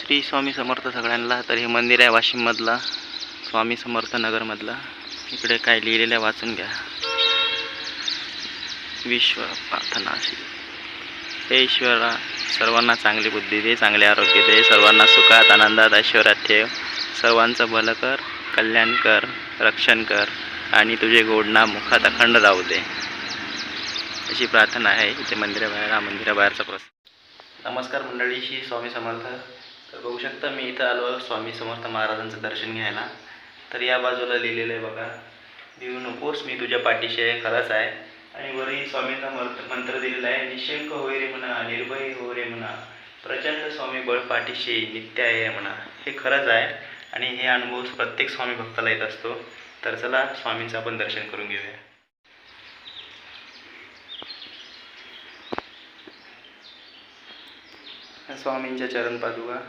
श्री स्वामी समर्थ सगळ्यांना तर हे मंदिर आहे वाशिममधला स्वामी समर्थ नगरमधला. इकडे काय लिहिलेलं आहे वाचून घ्या. विश्व प्रार्थना हे ईश्वरा सर्वांना चांगली बुद्धी दे चांगले आरोग्य दे सर्वांना सुखात आनंदात ऐश्वरात ठेव. सर्वांचं भलं कर कल्याण कर रक्षण कर आणि तुझे गोडना मुखात अखंड राहू दे. अशी प्रार्थना आहे इथे मंदिराबाहेर हा मंदिराबाहेरचा प्रस नमस्कार मंडळी श्री स्वामी समर्थ. तर बघू शकता मी इथं आलो स्वामी समर्थ महाराजांचं दर्शन घ्यायला. तर या बाजूला लिहिलेलं आहे बघा देऊ नकोस मी तुझ्या पाठीशी आहे खरंच आहे. आणि वरही स्वामींचा मंत्र मंत्र दिलेला आहे निशंक होय रे म्हणा निर्भय हो रे म्हणा. प्रचंड स्वामी बळ पाठीशी नित्य आहे म्हणा. हे खरंच आहे आणि हे अनुभव प्रत्येक स्वामी भक्ताला येत असतो. तर चला स्वामींचं आपण दर्शन करून घेऊया. स्वामींच्या चरण पादुका.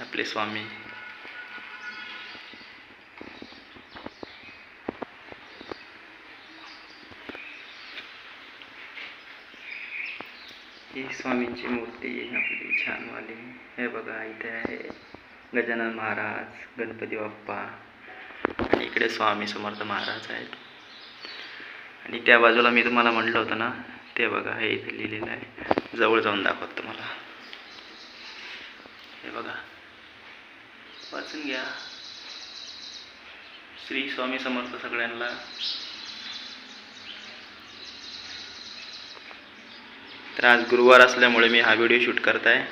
आपले स्वामी ही स्वामींची मूर्ती आहे आपली छानवाली हे बघा इथे आहे गजानन महाराज गणपती बाप्पा आणि इकडे स्वामी समर्थ महाराज आहेत. आणि त्या बाजूला मी तुम्हाला म्हटलं होतं ना ते बघा हे इथे लिहिलेलं आहे. जवळ जाऊन दाखवत तुम्हाला. हे बघा. वाचून घ्या. श्री स्वामी समर्थ सगळ्यांना. तर आज गुरुवार असल्यामुळे मी हा व्हिडिओ शूट करत आहे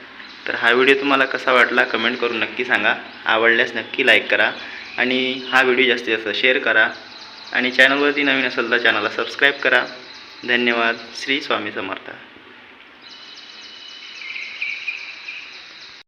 तर हा व्हिडिओ तुम्हाला कसा वाटला कमेंट करून नक्की सांगा. आवडल्यास नक्की लाईक करा आणि हा व्हिडिओ जास्तीत जास्त शेअर करा. आणि चॅनलवरती नवीन असेल तर चॅनलला सबस्क्राईब करा. धन्यवाद. श्री स्वामी समर्थ.